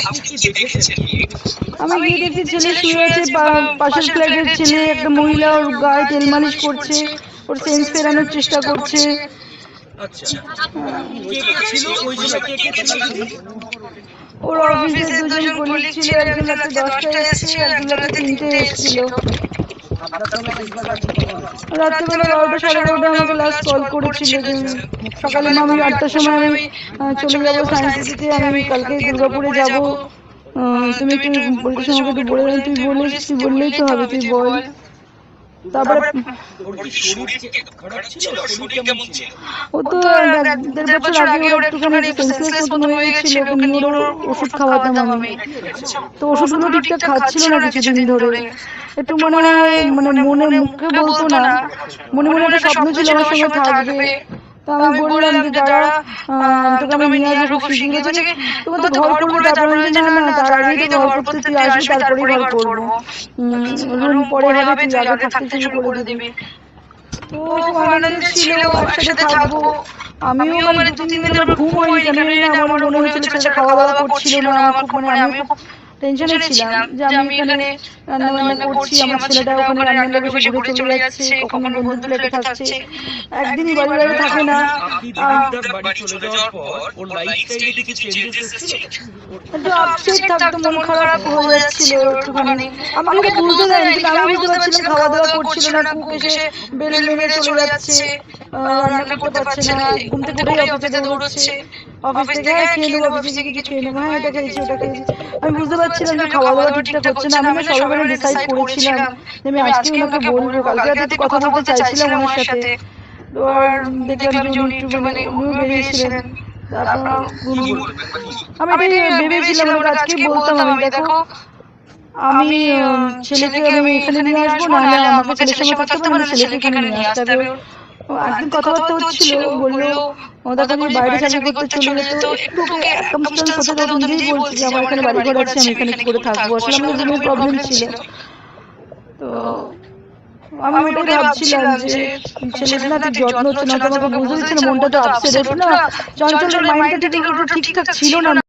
আপনি কি দেখেছেন? আমি গিয়ে দেখছি ছেলে শুয়ে আছে পাশের ফ্ল্যাটের ছেলে একটা মহিলা ওর গায়ে তেল মালিশ করছে ওর সেন্স ফেরানোর চেষ্টা করছে। আচ্ছা। কে কে ছিল? ওই সময় কে কে ছিল? ওর অফিসে দুজন কলিগ ছিল একজন রাতে দশটায় এসেছে একজন রাতে তিনটে এসেছিল। রাত্রিবেলা বারোটা সাড়ে বারোটা আমাকে লাস্ট কল করেছিল যে সকালে আমি আটটার সময় আমি চলে যাব সায়েন্স সিটিতে আমি কালকে দুর্গাপুরে যাব। তুমি একটু বলতে আমাকে একটু বলে তুই বলিস, তুই বললেই তো হবে, তুই বল। তারপরে ও তো দেড় বছর আগে ওর একটুখানি সেন্সলেস মতন হয়ে গেছিল ওকে নিয়ে ওষুধ খাওয়াতাম আমি। তো ওষুধগুলো ঠিকঠাক খাচ্ছিল না কিছুদিন ধরে। একটু মনে হয় মানে মনে মুখে বলতো না। মনে মনে একটা স্বপ্ন ছিল আমার সঙ্গে থাকবে। তো আমি বললাম যে দাঁড়া তোকে আমি নিয়ে আসব খুব শীঘ্র থেকে তোমার তো ঘর করবে তারপরে আমি না না তার আগেই তো ঘর করতে তুই আসবি তারপরেই ঘর করব। রুম পরে হবে তুই আগে থাকতে শুরু করে দিবি। তো আনন্দ ছিল একসাথে থাকব। আমিও মানে দু তিন দিন ঘুম হয়নি আমার মনে হয়েছিল খাওয়া দাওয়া করছিল না আমার খুব মানে টেনশনে ছিলাম যে আমি এখানে রান্না বান্না করছি আমার ছেলেটা ওখানে রান্নাঘরে বসে ঘুরে চলে যাচ্ছে কখনো বন্ধু ফ্ল্যাটে থাকছে। একদিনই বাড়ি বাড়ি থাকে না একটু আপসেট থাকতো মন খারাপ হয়ে যাচ্ছিল একটুখানি। আমাকে বুঝতে দেয়নি কিন্তু আমি বুঝতে পারছিলাম খাওয়া দাওয়া করছিল না কুক এসে বেলে মেরে চলে যাচ্ছে আহ, রান্না করতে পারছে না ঘুম থেকে উঠেই অফিসে দৌড়চ্ছে। অফিস থেকে খেয়ে নেব অফিসে গিয়ে কিছু খেয়ে নেব হ্যাঁ এটা খেয়েছি ওটা খেয়েছি। আমি বুঝতে পারছিলাম যে খাওয়া দাওয়া ঠিকঠাক হচ্ছে না আমি সবাই ডিসাইড করেছিলাম যে আমি আজকে ওনাকে বলব কালকে রাতে কথা বলতে চাইছিলাম ওনার সাথে। তো আর দেখলাম যে উনি একটু মানে উনিও বেরিয়েছিলেন। আমি ভেবেছিলাম আজকে বলতাম আমি দেখো আমি ছেলেকে আমি এখানে নিয়ে আসব আমাকে ছেলের সঙ্গে থাকতে হবে না ছেলেকে এখানে নিয়ে আসতে হবে। একদিন কথাবার্তা হচ্ছিল বলল ও বাইরে চাকরি করতে চলে যেত একটু ওকে হতে তো নিজেই বলছি আমার এখানে বাড়ি ঘর আছে আমি এখানে করে থাকব। আসলে আমার জন্য প্রবলেম ছিল। তো আমি ওটাই ভাবছিলাম যে ছেলেটা না ঠিক যত্ন হচ্ছে না তো আমাকে বুঝতে দিচ্ছে না মনটা তো আপসেট হচ্ছে না চঞ্চলের মাইন্ডটা ঠিক ঠিকঠাক ছিল না।